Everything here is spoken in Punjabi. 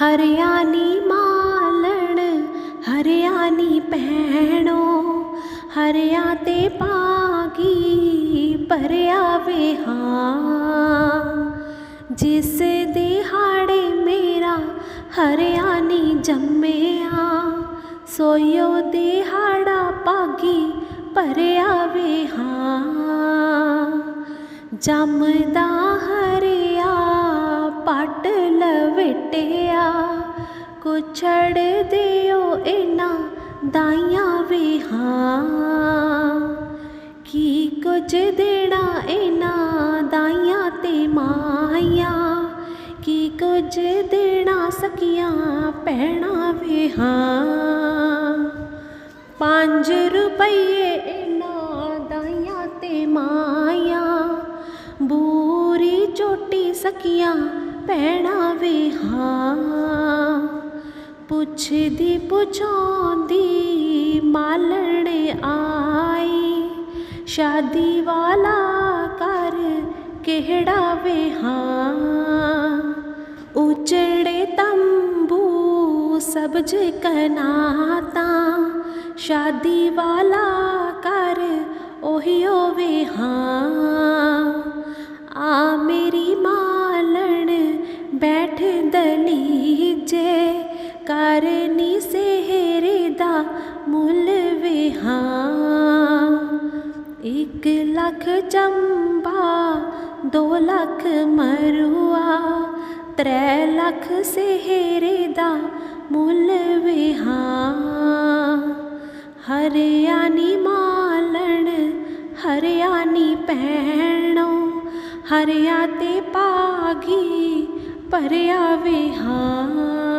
ਹਰਿਆਣੀ ਮਾਲਣ, ਹਰਿਆਣੀ ਪਹਿਣੋ ਹਰਿਆ ਤੇ ਪਾਗੀ ਭਰਿਆ ਵੇ ਹਾਂ। ਜਿਸ ਦਿਹਾੜੇ ਮੇਰਾ ਹਰਿਆਣੀ ਜੰਮਿਆ, ਸੋਇਓ ਦਿਹਾੜਾ ਪਾਗੀ ਭਰਿਆ ਵੇ ਹਾਂ। ਜੰਮਦਾ ਕੁਛੜ ਦਿਓ ਇਹਨਾਂ ਦਾਈਆਂ ਵੇ ਹਾਂ। ਕੀ ਕੁਝ ਦੇਣਾ ਇਹਨਾਂ ਦਾਈਆਂ ਤੇ ਮਾਈਆਂ ਕੀ ਕੁਝ ਦੇਣਾ ਸਕੀਆਂ ਪੈਣਾ ਵੇ ਹਾਂ। ਪੰਜ ਰੁਪਈਏ ਇਹਨਾਂ ਦਾਈਆਂ ਤੇ ਮਾਈਆਂ ਬੂਰੀ ਚੋਟੀ ਸਕੀਆਂ ਪੈਣਾ ਵੇ ਹਾਂ ਪੁੱਛਦੀ ਪੁੱਛਾਉਂਦੀ ਮਾਲਣ ਆਈ, ਸ਼ਾਦੀ ਵਾਲਾ ਕਰ ਕਿਹੜਾ ਵੇ ਹਾਂ ਉਚੜੇ ਤੰਬੂ ਸਬਜ ਕਨਾਤਾ, ਸ਼ਾਦੀ ਵਾਲਾ ਬੈਠ ਜੇ ਕਰਨੀ ਸਿਹਰੇ ਦਾ ਮੁੱਲ ਵਿਹਾਂ ਇੱਕ ਲੱਖ ਚੰਬਾ, ਦੋ ਲੱਖ ਮਰੂਆ, ਤ੍ਰੈ ਲੱਖ ਸਿਹਰੇ ਦਾ ਮੁੱਲ ਵਿਹਾਂ ਹਰਿਆਣੀ ਮਾਲਣ, ਹਰਿਆਣੀ ਪੈਣੋ, ਹਰਿਆ ਤੇ ਪਾਗੀ पर आवे हाँ